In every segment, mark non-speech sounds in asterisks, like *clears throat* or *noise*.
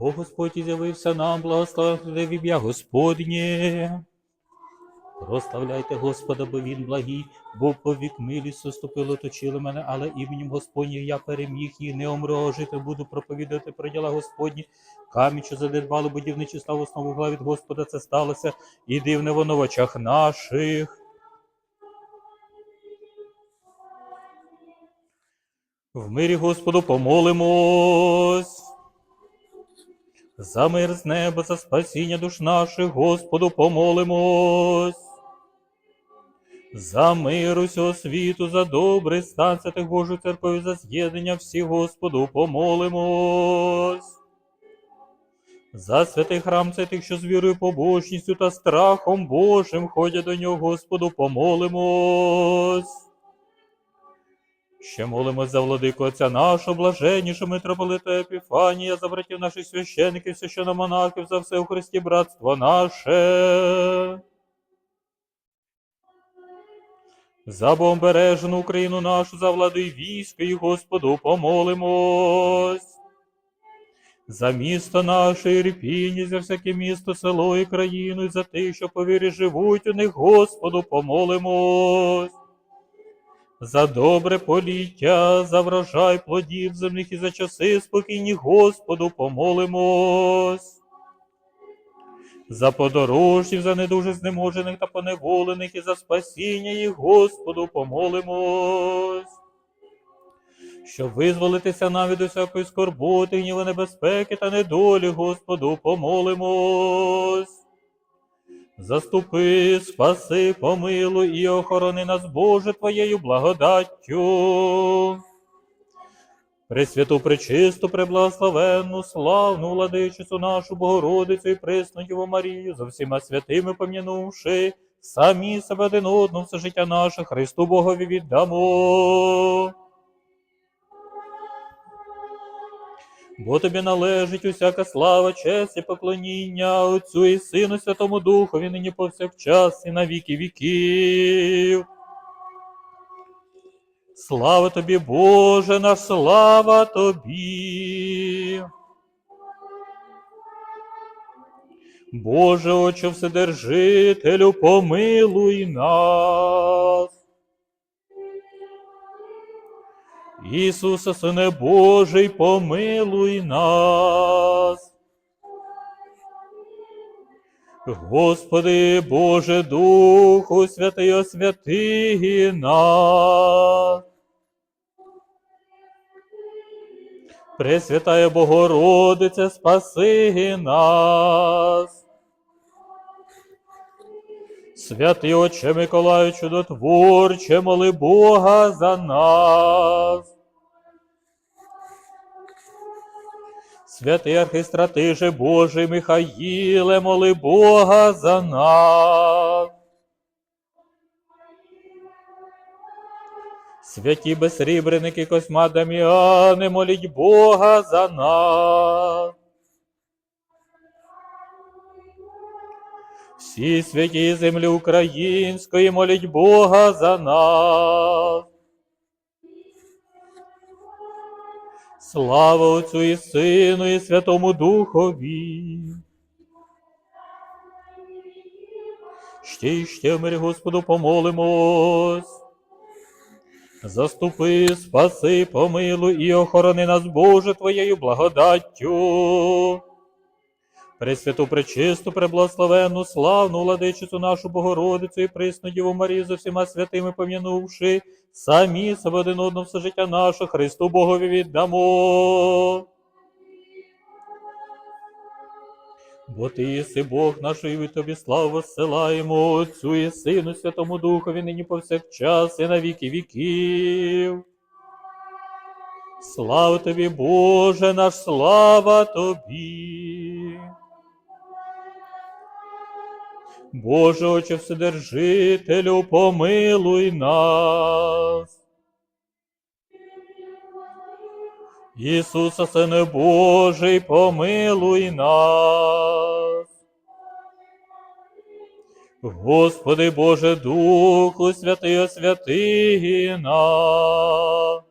Бо Господь з'явився нам, благословити в Господнє. Прославляйте Господа, бо Він благий, бо повік милість заступило, точили мене, але іменем Господнім я переміг і не омру, а жити буду проповідати про діла Господні. Камінь, що задербали будівничі став основу гла від Господа, це сталося, і дивне воно в очах наших. В мирі Господу помолимось. За мир з неба, за спасіння душ наших, Господу помолимось. За мир усього світу, за добрий стан святих Божої церкви, за з'єднання всіх, Господу помолимось. За святий храм це тих, що з вірою, побожністю та страхом Божим ходять до нього, Господу помолимось. Ще молимось за владику Отця нашого, блаженнішого митрополита Епіфанія, за братів наших священиків, священомонахів, за все у Христі братство наше. За бомбережену Україну нашу, за владу і військо, і Господу помолимось. За місто наше Ірпінь, за всяке місто, село і країну, і за тих, що по вірі живуть у них, Господу помолимось. За добре поліття, за врожай плодів земних і за часи спокійні Господу помолимось. За подорожнів, за недуже знеможених та поневолених і за спасіння їх Господу помолимось. Щоб визволитися нам від усякої скорботи, гніва небезпеки та недолі, Господу помолимось. Заступи, спаси, помилуй і охорони нас, Боже, Твоєю благодаттю. Пресвяту, пречисту, преблагословенну, славну владичицю нашу Богородицю і пресну Діву Марію, за всіма святими пом'янувши, самі себе один одного все життя наше Христу Богові віддамо. Бо тобі належить усяка слава, честь і поклоніння Отцю і Сину, Святому Духові, нині повсякчас і на віки віків. Слава тобі, Боже наш, слава тобі. Боже, Отче Вседержителю, помилуй нас. Ісусе, Сине Божий, помилуй нас. Господи, Боже Духу, святий освяти нас. Пресвятая Богородице, спаси нас. Святий Отче Миколаю Чудотворче, моли Бога за нас. Святий архистратиже Божий Михаїле, моли Бога за нас. Святі безсрібреники Косьма Даміани, моліть Бога за нас. Всі святі землі української моліть Бога за нас. Слава Отцю і Сину, і Святому Духові. Ще й ще в мирі Господу помолимось. Заступи, спаси, помилуй і охорони нас, Боже, Твоєю благодаттю. Пресвяту, пречисту, преблагословенну, славну владичицю нашу Богородицю і присну Діву Марію за всіма святими пом'янувши, самі себе один одного все життя наше Христу Богові віддамо. Бо ти єси Бог наш, і тобі славу зсилаємо Отцю і Сину, Святому Духові, нині повсякчас і на віки віків. Слава тобі, Боже наш, слава тобі. Боже, Отче Вседержителю, помилуй нас. Ісусе, Сине Божий, помилуй нас. Господи Боже Духу, святий освяти нас.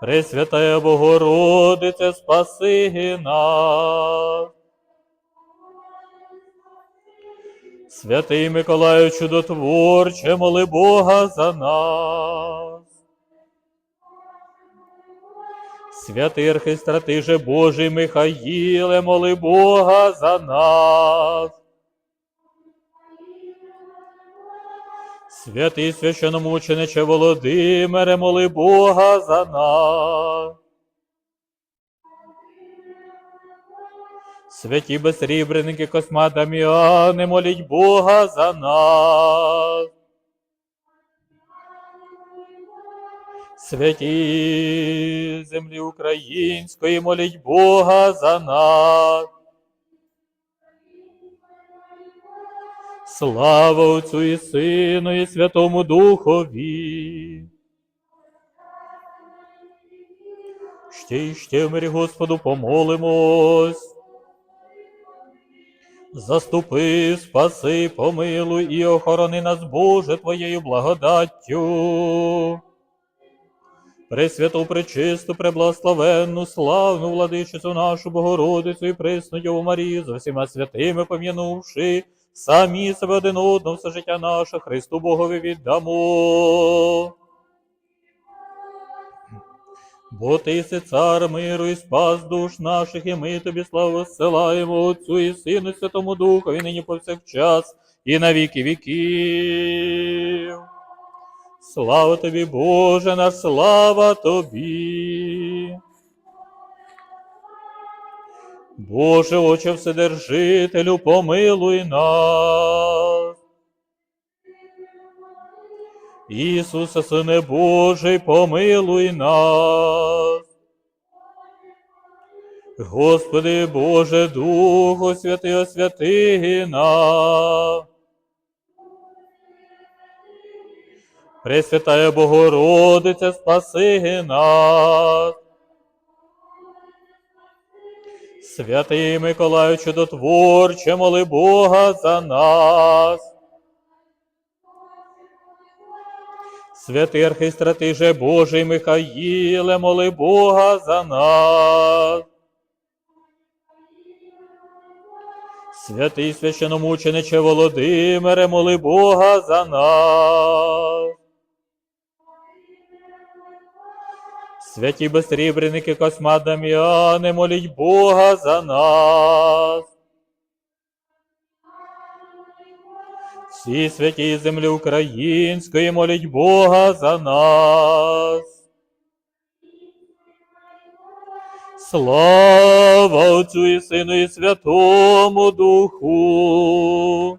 Пресвятая Богородице, спаси нас. Святий Миколаю Чудотворче, моли Бога за нас. Святий архистратиже Божий Михаїле, моли Бога за нас. Святий священомучениче Володимире, моли Бога за нас. Святі безсрібреники Косма Даміани, моліть Бога за нас. Святі землі української, моліть Бога за нас. Слава Отцю і Сину, і Святому Духові. Ще й ще мирі Господу помолимось. Заступи, спаси, помилуй і охорони нас, Боже, Твоєю благодаттю. Пресвяту, пречисту, преблагословенну, славну владичицю нашу Богородицю і присну Діву Марію, за всіма святими пом'янувши, самі себе один одного все життя наше Христу Богові віддамо. Бо ти єси цар миру і спас душ наших, і ми тобі славу зсилаємо Отцю і Сину, і Святому Духові, нині повсякчас, і на віки віків. Слава тобі, Боже наш, слава тобі. Боже, Отче Вседержителю, помилуй нас. Ісусе, Сине Божий, помилуй нас. Господи Боже, Духу Святий, освяти нас. Пресвятая Богородиця, спаси нас. Святий Миколаю Чудотворче, моли Бога за нас. Святий архистратиже Божий Михаїле, моли Бога за нас. Святий священомучениче Володимире, моли Бога за нас. Святі безсрібреники Косма Дам'яни, моліть Бога за нас. Всі святі землі української, моліть Бога за нас. Слава Отцю і Сину і Святому Духу.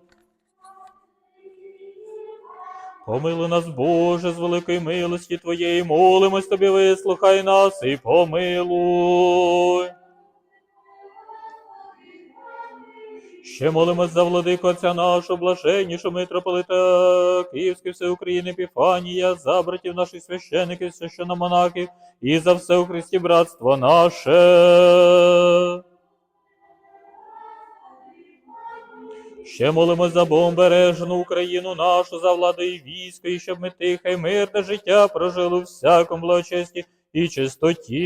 Помилуй нас, Боже, з великої милості Твоєї, молимось Тобі, вислухай нас і помилуй. Ще молимось за владику Отця нашого, блаженнішого митрополита Київської всеукраїни Епіфанія, за братів наших священиків, священомонахів і за все у Христі братство наше. Ще молимось за бомбережну Україну нашу, за владу і військо, і щоб ми тихе, мирне життя прожили у всякому благочесті і чистоті.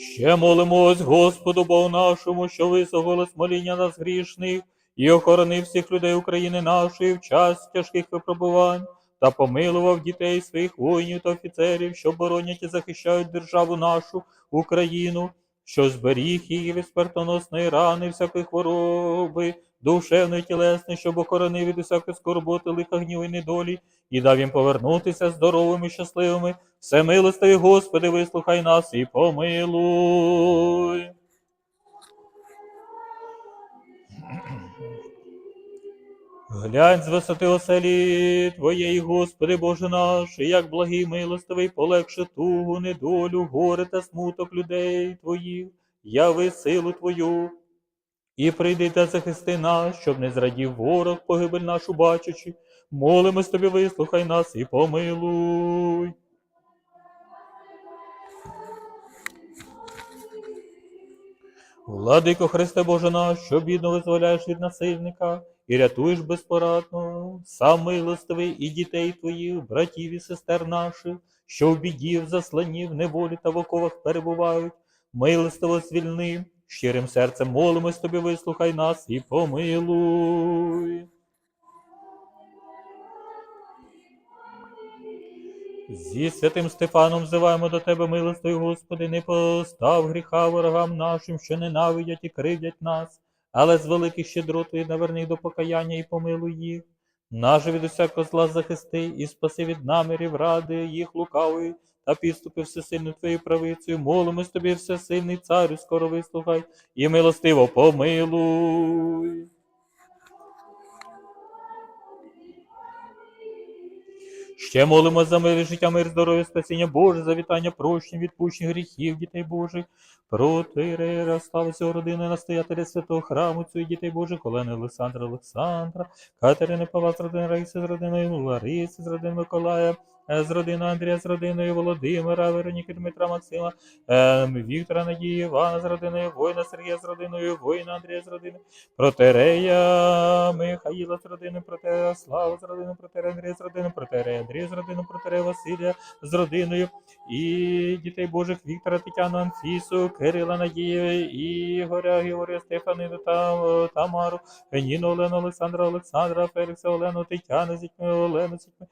Ще молимось Господу Богу нашому, що висоголос моління нас грішних, і охоронив всіх людей України нашої в час тяжких випробувань, та помилував дітей своїх воїнів та офіцерів, що боронять і захищають державу нашу, Україну, що зберіг її від смертоносної рани, всякої хвороби, душевної тілесної, щоб охоронив від усякої скорботи, лиха гніву і недолі, і дав їм повернутися здоровими і щасливими. Всемилостивий Господи, вислухай нас і помилуй. Глянь з висоти оселі Твоєї, Господи Боже наш, і як благий милостивий, полегше тугу, недолю, горе та смуток людей Твоїх, яви силу Твою, і прийди та захисти нас, щоб не зрадів ворог, погибель нашу бачачи. Молимось тобі, вислухай нас і помилуй. Владико Христе Боже наш, що бідно визволяєш від насильника і рятуєш безпорадно, сам милостивий і дітей Твоїх, братів і сестер наших, що в біді, в засланні, в неволі та в оковах перебувають, милостиво звільни, щирим серцем молимось Тобі, вислухай нас і помилуй. Зі святим Стефаном взиваємо до Тебе, милостивий Господи, не постав гріха ворогам нашим, що ненавидять і кривдять нас, але з великих щедротою наверни до покаяння і помилуй їх. Наже від усякого зла захисти і спаси від намірів ради їх лукавої та підступи всесильну Твоєю правицею. Молимось Тобі, всесильний царю, скоро вислухай і милостиво помилуй. Ще молимо за мир, життя, мир, здоров'я, спасіння Боже, за вітання, прощення, відпущення гріхів, дітей Божих. Протирера, славиться родини настоятеля святого храму, цю дітей Божих, Олени Олександра Олександра, Катерини Павла з родини Раїси з родиною Лариси, з родини Миколая, з родиною Андрія, з родиною Володимира, Вероніки Дмитра Максима, е, Віктора Надії, Івана з родиною, воїна Сергія з родиною, воїна Андрія з родиною, Протерея Михаїла з родиною, Протерея Слава з родиною, Протерея Андрія з родиною, Протерея Андрія з родиною, Протерея Василія з родиною, і дітей Божих Віктора, Тетяну, Анфісу, Кирила Надію, Ігоря, Георгія, Стефанину, та, Тамару, Ніну, Олену, Олександра, Олександра, Фелікса, Олену, Тетяну з дітьми, Олену з дітьми,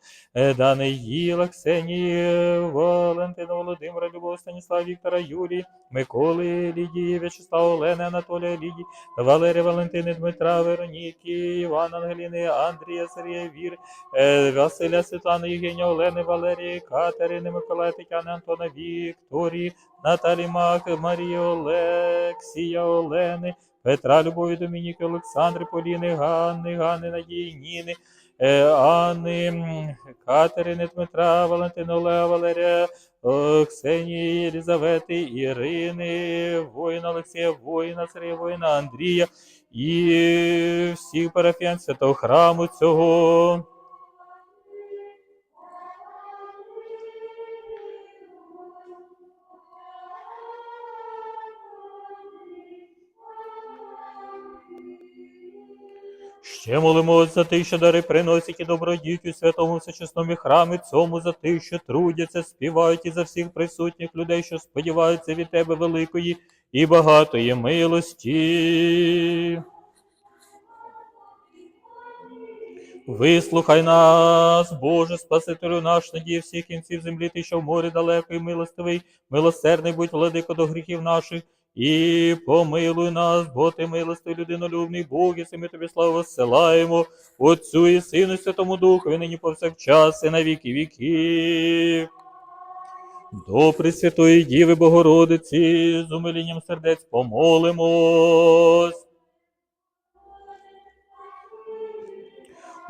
Даниїла, Ксенії, Валентина, Володимира, Любов, Станіслава, Віктора, Юрії, Миколи, Лідії, В'ячеслава, Олени, Анатолія, Лідії, Валерія, Валентини, Дмитра, Вероніки, Івана, Ангеліни, Андрія, Сергія, Віри, е, Василя, Світлани, Євгенія, Олени, Валерії, Катерини, Миколая, Тетяни, Антона, Вікторії, Наталі Мак, Марії, Олексія, Олени, Петра, Любові, Домініки, Олександри, Поліни, Ганни, Ганни, Надії, Ніни, Анни, Катерини, Дмитра, Валентина, Олега, Валерія, е, Ксенії, Єлізавети, Ірини, воїна Олексія, воїна Сергія, воїна Андрія і всіх парафіян святого храму цього. Ще молимось за тих, що дари приносять і добродіть у святому всечесному храмі цьому, за тих, що трудяться, співають і за всіх присутніх людей, що сподіваються від тебе великої і багатої милості. Вислухай нас, Боже, Спасителю наш, надії всіх кінців землі, ти, що в морі далекий, милостивий, милосердний будь владико до гріхів наших, і помилуй нас, бо ти милостивий, людинолюбний Бог, і ми тобі славу зсилаємо, Отцю і Сину, Святому Духу, і нині повсякчас, і на віки віків. До Пресвятої Діви Богородиці, з умилінням сердець помолимось.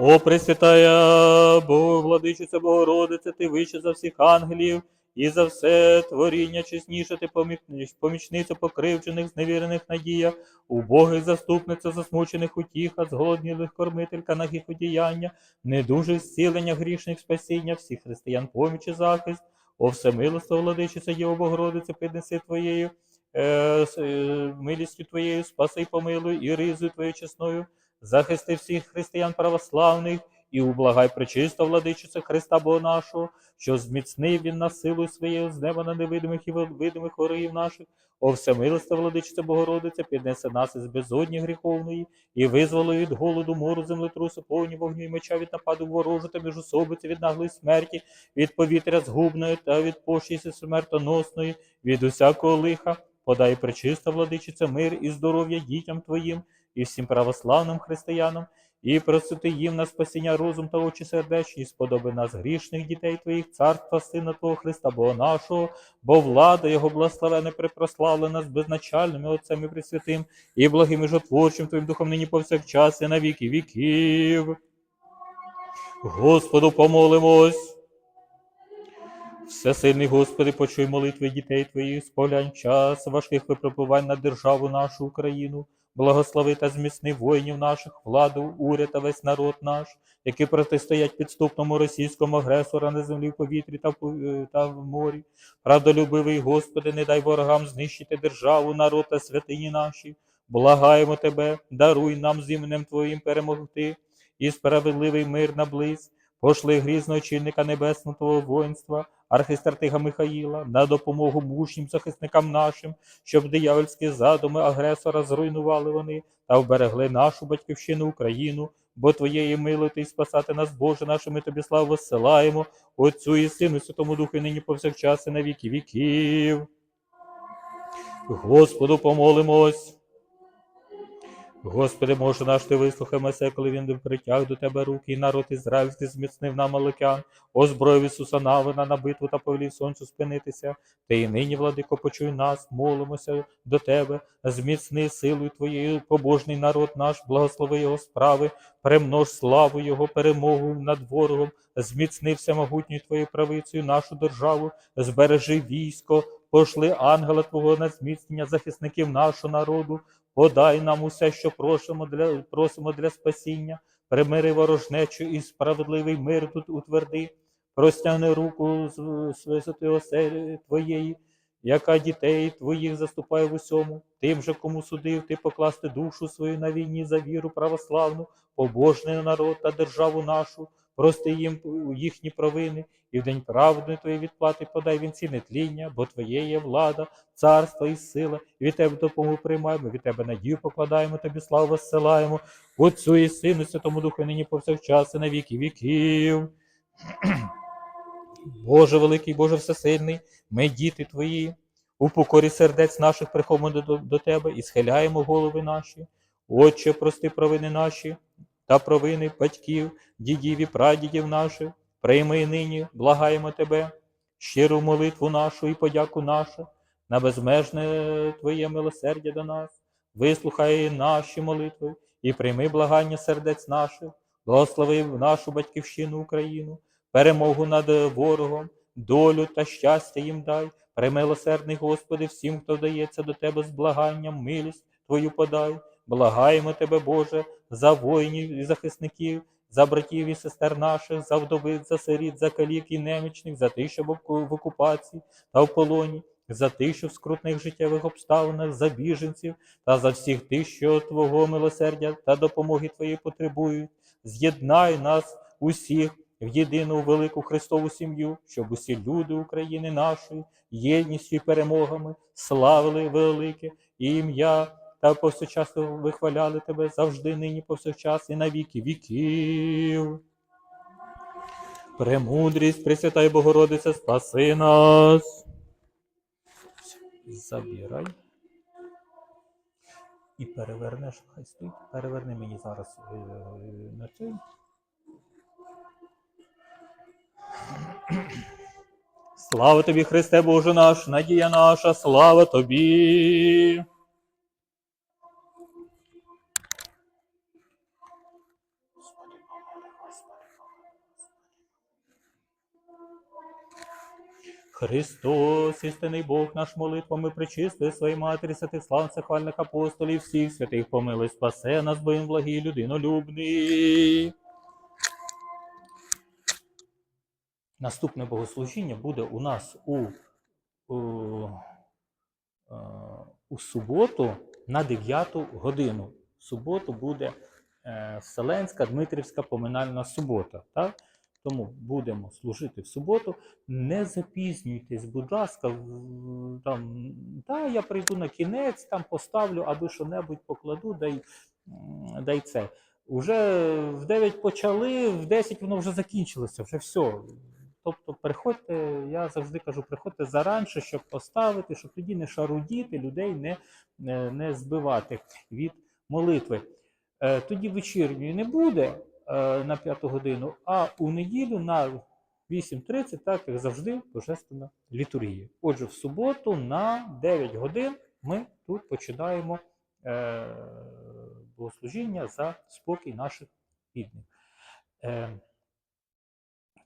О, Пресвятая Богородиця, ти вище за всіх ангелів, і за все творіння чесніше ти поміч- помічниця покривджених, зневірених надія, убогих заступниця, засмучених утіха, зголоднілих кормителька на одіяння, недужих зцілення, грішних спасіння, всіх християн поміч і захист. О, всемилостива владичиця Діва Богородиця, піднеси твоєю е, е, милістю твоєю, спаси помилуй, і ризою твоєю чесною, захисти всіх християн православних, і ублагай пречисто владичиця Христа Бога нашого, що зміцнив він нас силою своєю з неба на невидимих і видимих ворогів наших. О, всемилиста владичиця Богородиця, піднесе нас із безодні гріховної, і визволи від голоду, мору, землетрусу, повні вогню і меча від нападу ворожу та міжусобиці, від наглої смерті, від повітря згубної та від пошісі смертоносної, від усякого лиха. Подай пречиста владичиця мир і здоров'я дітям Твоїм і всім православним християнам, і просити їм на спасіння розум та очі сердечні, сподоби нас грішних дітей Твоїх, царства Сина Твого Христа, Бога нашого, бо влада Його благословена припрославлена з безначальними Отцем і Пресвятим, і благим і жотворчим Твоїм Духом нині повсякчас і на віки віків. Господу помолимось. Всесильний Господи, почуй молитви дітей Твоїх, сповлянь час важких випробувань на державу нашу Україну, благослови та зміцни воїнів наших, владу, уряд та весь народ наш, які протистоять підступному російському агресора на землі, в повітрі та пов- та в морі. Правдолюбивий Господи, не дай ворогам знищити державу, народ та святині наші. Благаємо Тебе, даруй нам з іменем Твоїм перемогти і справедливий мир наблизь. Пошли грізного очільника небесного Твого воїнства, архистратига Михаїла, на допомогу мужнім захисникам нашим, щоб диявольські задуми агресора зруйнували вони та вберегли нашу батьківщину Україну, бо Твоєї милоти спасати нас, Боже, наше, ми тобі славу зсилаємо, Отцю і Сину, Святому Духу, нині повсякчас, і на віки віків. Господу помолимось. Господи, може наш ти вислухай коли він притяг до тебе руки, і народ ізраїльський зміцнив нам Маликян, озброїв Ісуса Навина на битву та повелів сонцю спинитися. Ти і нині, владико, почуй нас, молимося до тебе, зміцни силою Твоєю побожний народ наш, благослови його справи, перемнож славу Його, перемогу над ворогом, зміцни всемогутньою Твоєю правицею нашу державу, збережи військо, пошли ангела Твого на зміцнення захисників нашого народу, подай нам усе, що просимо для, просимо для спасіння, примири ворожнечу і справедливий мир тут утверди, простягни руку з висоти оселі Твоєї, яка дітей Твоїх заступає в усьому, тим же, кому судив, ти покласти душу свою на війні за віру православну, побожний народ та державу нашу, прости їм їхні провини, і в день правди Твоєї відплати подай вінці нетління, бо Твоє є влада, царство і сила, і від Тебе допомогу приймаємо, від Тебе надію покладаємо, Тобі славу зсилаємо, Отцю і Сину, Святому Духу, нині повсякчас, і на віки віків. *clears throat* Боже великий, Боже всесильний, ми діти Твої, у покорі сердець наших приходимо до, до Тебе і схиляємо голови наші. Отче, прости провини наші та провини батьків, дідів і прадідів наших, прийми нині, благаємо Тебе, щиру молитву нашу і подяку нашу, на безмежне Твоє милосердя до нас, вислухай наші молитви і прийми благання сердець наших, благослови нашу батьківщину Україну, перемогу над ворогом, долю та щастя їм дай. Премилосердний Господи, всім, хто вдається до Тебе з благанням, милість Твою подай. Благаємо Тебе, Боже, за воїнів і захисників, за братів і сестер наших, за вдовиць, за сиріт, за калік і немічних, за тих, що в окупації та в полоні, за тих, що в скрутних життєвих обставинах, за біженців та за всіх тих, що Твого милосердя та допомоги Твоєї потребують. З'єднай нас усіх в єдину велику Христову сім'ю, щоб усі люди України нашої єдністю і перемогами славили велике ім'я та повсякчасно вихваляли тебе завжди, нині, повсякчас і на віки віків. Премудрість, Пресвятая Богородиця, спаси нас. Забирай. І перевернеш, хай стоїть. Переверни мені зараз е, на цей. Слава тобі, Христе Боже наш, надія наша, слава тобі. Христос, істинний Бог наш молитвами причистує своїй матері, святих слав, хвальних апостолів, всіх святих помилуй, спасе нас, бо він благий людинолюбний. Наступне богослужіння буде у нас у, у, е, у суботу на 9 годину. В суботу буде е, Вселенська Дмитрівська поминальна субота. Так? Тому будемо служити в суботу. Не запізнюйтесь, будь ласка, там, та я прийду на кінець, там поставлю, аби що-небудь покладу, дай, дай це. Уже в 9 почали, в 10 воно вже закінчилося, вже все. Тобто приходьте, я завжди кажу, приходьте заранше, щоб поставити, щоб тоді не шарудіти, людей не, не, не збивати від молитви. Е, тоді вечірньої не буде е, на 5 годину, а у неділю на 8.30, так як завжди, божественна літургія. Отже, в суботу на 9 годин ми тут починаємо е, богослужіння за спокій наших рідних. Е,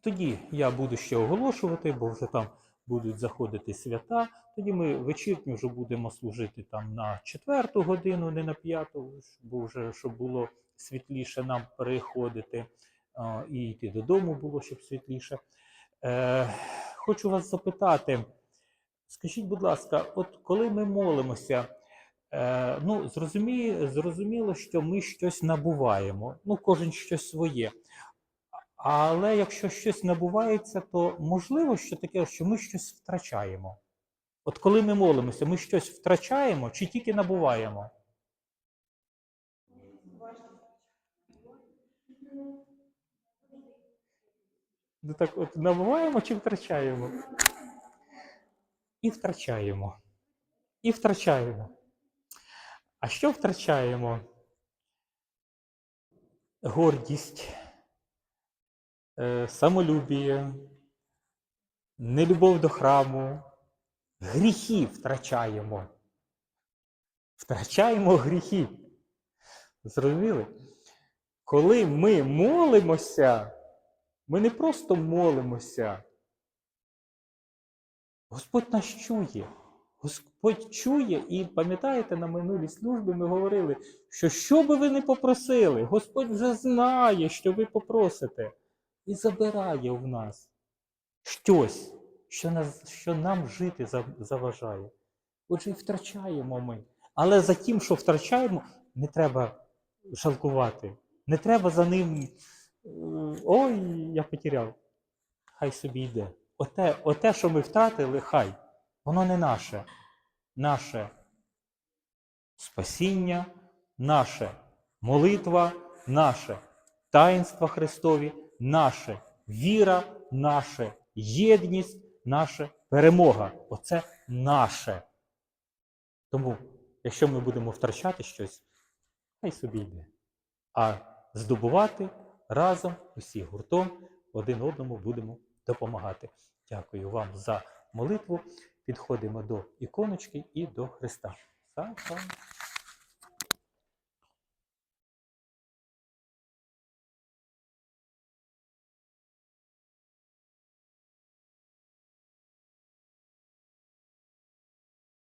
тоді я буду ще оголошувати, бо вже там будуть заходити свята. Тоді ми вечірню вже будемо служити там на четверту годину, не на п'яту, бо вже щоб було світліше нам переходити і йти додому було, щоб світліше. Е, хочу вас запитати, скажіть, будь ласка, от коли ми молимося, Е, ну, зрозумі, зрозуміло, що ми щось набуваємо. Ну, кожен щось своє. Але якщо щось набувається, то можливо, що таке, що ми щось втрачаємо. От коли ми молимося, ми щось втрачаємо чи тільки набуваємо? Ну так от набуваємо чи втрачаємо? І втрачаємо. І втрачаємо. А що втрачаємо? Гордість, е, самолюбіє, нелюбов до храму, гріхи втрачаємо. Втрачаємо гріхи. Зрозуміли? Коли ми молимося, ми не просто молимося. Господь нас чує. Господь чує, і пам'ятаєте, на минулій службі ми говорили, що що би ви не попросили, Господь вже знає, що ви попросите, і забирає в нас щось, що, нас, що нам жити заважає. Отже, і втрачаємо ми. Але за тим, що втрачаємо, не треба жалкувати. Не треба за ним. Ой, я потеряв. Хай собі йде. Оте, оте, що ми втратили, хай. Воно не наше. Наше спасіння, наша молитва, наше таїнство Христові, наша віра, наша єдність, наша перемога. Оце наше. Тому, якщо ми будемо втрачати щось, хай собі йде. А здобувати разом, усі гуртом, один одному будемо допомагати. Дякую вам за молитву. Підходимо до іконочки і до Христа.